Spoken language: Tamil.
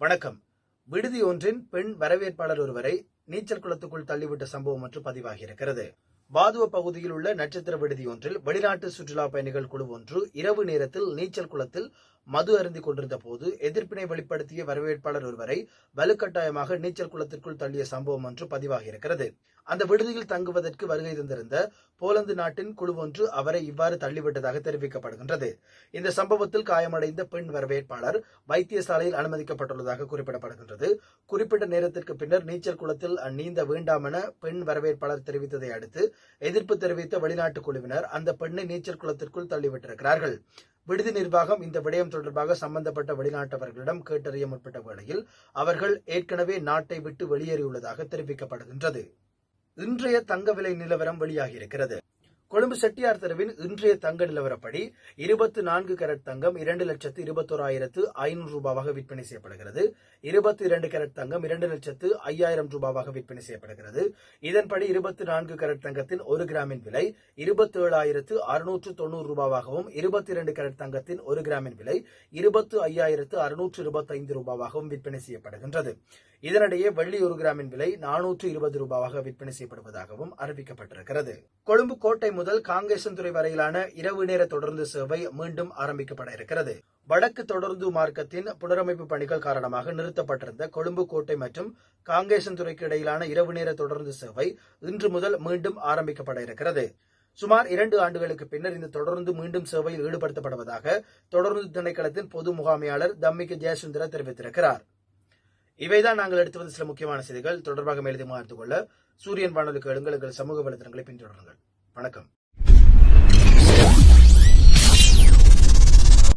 வணக்கம். விடுதி ஒன்றின் பெண் வரவேற்பாளர் ஒருவரை நீச்சல் குளத்துக்குள் தள்ளிவிட்ட சம்பவம் ஒன்று பதிவாகியிருக்கிறது. பாதுவ பகுதியில் உள்ள நட்சத்திர விடுதி ஒன்றில் வெளிநாட்டு சுற்றுலா பயணிகள் குழு ஒன்று இரவு நேரத்தில் நீச்சல் குளத்தில் மது அருந்திக் கொண்டிருந்த போது எதிர்ப்பினை வெளிப்படுத்திய வரவேற்பாளர் ஒருவரை வலுக்கட்டாயமாக நீச்சல் குளத்திற்குள் தள்ளிய சம்பவம் ஒன்று பதிவாகியிருக்கிறது. அந்த விடுதியில் தங்குவதற்கு வருகை தந்திருந்த போலந்து நாட்டின் குழு ஒன்று அவரை இவ்வாறு தள்ளிவிட்டதாக தெரிவிக்கப்படுகின்றது. இந்த சம்பவத்தில் காயமடைந்த பெண் வரவேற்பாளர் வைத்தியசாலையில் அனுமதிக்கப்பட்டுள்ளதாக குறிப்பிடப்படுகின்றது. குறிப்பிட்ட நேரத்திற்கு பின்னர் நீச்சல் குளத்தில் நீந்த வேண்டாம் என பெண் வரவேற்பாளர் தெரிவித்ததை அடுத்து எதிர்ப்பு தெரிவித்த வெளிநாட்டு குழுவினர் அந்த பெண்ணை நீச்சல் குளத்திற்குள் தள்ளிவிட்டிருக்கிறார்கள். விடுதி நிர்வாகம் இந்த விடயம் தொடர்பாக சம்பந்தப்பட்ட வெளிநாட்டவர்களிடம் கேட்டறிய முற்பட்ட வேளையில் அவர்கள் ஏற்கனவே நாட்டை விட்டு வெளியேறியுள்ளதாக தெரிவிக்கப்படுகின்றது. இன்றைய தங்க விலை நிலவரம் வெளியாகியிருக்கிறது. கொழும்பு செட்டியார் தெருவின் இன்றைய தங்க நிலவரப்படி இருபத்தி நான்கு கேரட் தங்கம் இரண்டு லட்சத்து இருபத்தோராயிரத்து ஐநூறு ரூபாவாக விற்பனை செய்யப்படுகிறது. இருபத்தி இரண்டு கேரட் தங்கம் இரண்டு லட்சத்து ஐயாயிரம் ரூபாவாக விற்பனை செய்யப்படுகிறது. இதன்படி இருபத்தி நான்கு கேரட் தங்கத்தின் ஒரு கிராமின் விலை இருபத்தி ஏழாயிரத்து அறுநூற்று தொண்ணூறு ரூபாவாகவும் இருபத்தி இரண்டு கேரட் தங்கத்தின் ஒரு கிராமின் விலை இருபத்து ஐயாயிரத்து அறுநூற்று இருபத்தி ஐந்து ரூபாவாகவும் விற்பனை செய்யப்படுகின்றது. இதனிடையே வெள்ளி ஒரு கிராமின் விலை நானூற்று இருபது ரூபாவாக விற்பனை செய்யப்படுவதாகவும் அறிவிக்கப்பட்டிருக்கிறது. கொழும்பு கோட்டை முதல் காங்கேசன்துறை வரையிலான இரவு நேர தொடர்ந்து சேவை மீண்டும் ஆரம்பிக்கப்பட இருக்கிறது. வடக்கு தொடர்ந்து மார்க்கத்தின் புனரமைப்பு பணிகள் காரணமாக நிறுத்தப்பட்டிருந்த கொழும்பு கோட்டை மற்றும் காங்கேசன்துறைக்கு இடையிலான இரவு நேர தொடர்ந்து சேவை இன்று முதல் மீண்டும் ஆரம்பிக்கப்பட இருக்கிறது. சுமார் இரண்டு ஆண்டுகளுக்கு பின்னர் இந்த தொடர்ந்து மீண்டும் சேவையில் ஈடுபடுத்தப்படுவதாக தொடர்ந்து திணைக்களத்தின் பொது முகாமையாளர் தம்மிக்கு ஜெயசுந்தர தெரிவித்திருக்கிறார். இவைதான் நாங்கள் எடுத்து வந்த சில முக்கியமான செய்திகள். தொடர்பாக மேலதிகமாக அறிந்து கொள்ள சூரியன் வானொலிக்கு எழுங்கள் எங்கள் சமூக வலைதளங்களை பின்தொடருங்கள். வணக்கம்.